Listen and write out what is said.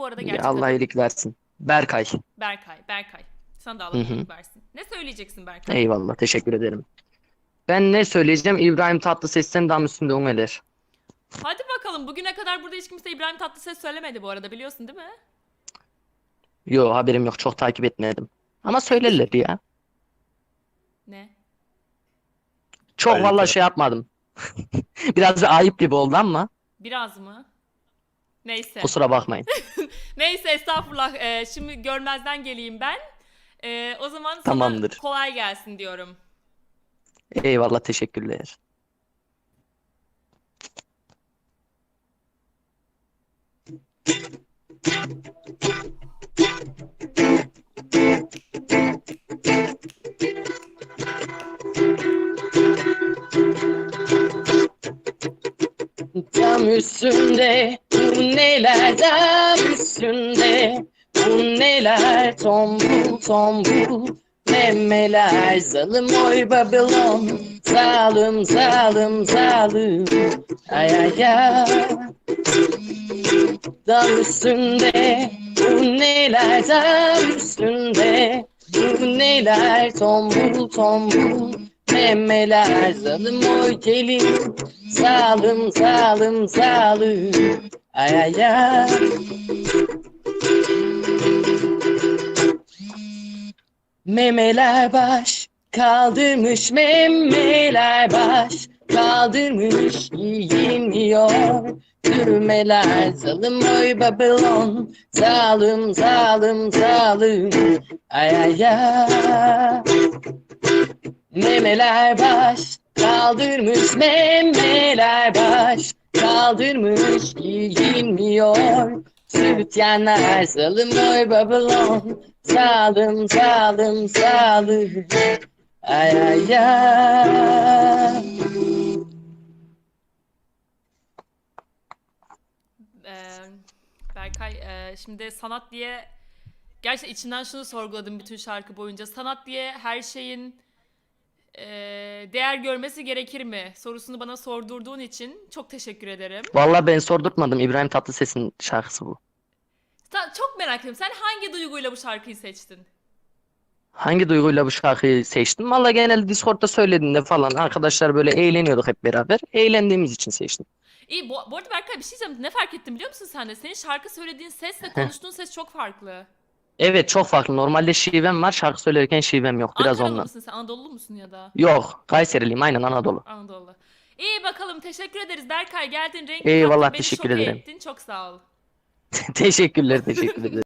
Bu arada gerçek Allah iyilik versin. Berkay. Berkay. Berkay. Sana da Allah Hı hı. iyilik versin. Ne söyleyeceksin Berkay? Eyvallah teşekkür ederim. Ben ne söyleyeceğim? İbrahim Tatlıses'ten daha üstünde Umeler. Hadi bakalım. Bugüne kadar burada hiç kimse İbrahim Tatlıses söylemedi bu arada biliyorsun değil mi? Yo haberim yok çok takip etmedim. Ama söylerler ya. Ne? Çok Ayıp vallahi ya. şey yapmadım. Biraz da ayıp gibi oldu ama Biraz mı? Neyse. kusura bakmayın. Neyse estağfurullah. Ee, şimdi görmezden geleyim ben. Ee, o zaman sana Tamamdır. kolay gelsin diyorum. Eyvallah teşekkürler. Tam üstünde bu neler tam üstünde bu neler tombul tombul memeler zalim oy Babylon. Zalim zalim zalim ay ay ay Dam üstünde bu neler dam üstünde bu neler tombul tombul memeler zalim oy gelin zalim zalim zalim ay ay ay. Memeler baş kaldırmış memeler baş kaldırmış giyiniyor Düğmeler zalim oy Babylon. Zalim zalim zalim ay ay ay Memeler baş kaldırmış memeler baş kaldırmış giyinmiyor. Sütyenler zalim oy Babylon. Zalim zalim zalim ay ay ay. Berkay şimdi sanat diye gerçekten içimden şunu sorguladım bütün şarkı boyunca. Sanat diye her şeyin değer görmesi gerekir mi? Sorusunu bana sordurduğun için çok teşekkür ederim. Vallahi ben sordurtmadım İbrahim Tatlıses'in şarkısı bu. Ta- çok merak ediyorum. Sen hangi duyguyla bu şarkıyı seçtin? Hangi duyguyla bu şarkıyı seçtim? Vallahi genelde Discord'da söylediğinde falan arkadaşlar böyle eğleniyorduk hep beraber. Eğlendiğimiz için seçtim. İyi bu, bu arada Berkay bir şey diyeceğim. Ne fark ettim biliyor musun sen de? Senin şarkı söylediğin sesle konuştuğun ses çok farklı. Evet çok farklı. Normalde şivem var. Şarkı söylerken şivem yok. Biraz Ankaralı ondan. mısın sen? Anadolu musun ya da? Yok. Kayseriliyim. Aynen Anadolu. Anadolu. İyi bakalım teşekkür ederiz Berkay geldin renk Eyvallah, beni teşekkür şoke ederim. ettin çok sağ ol. teşekkürler. Teşekkür ederim.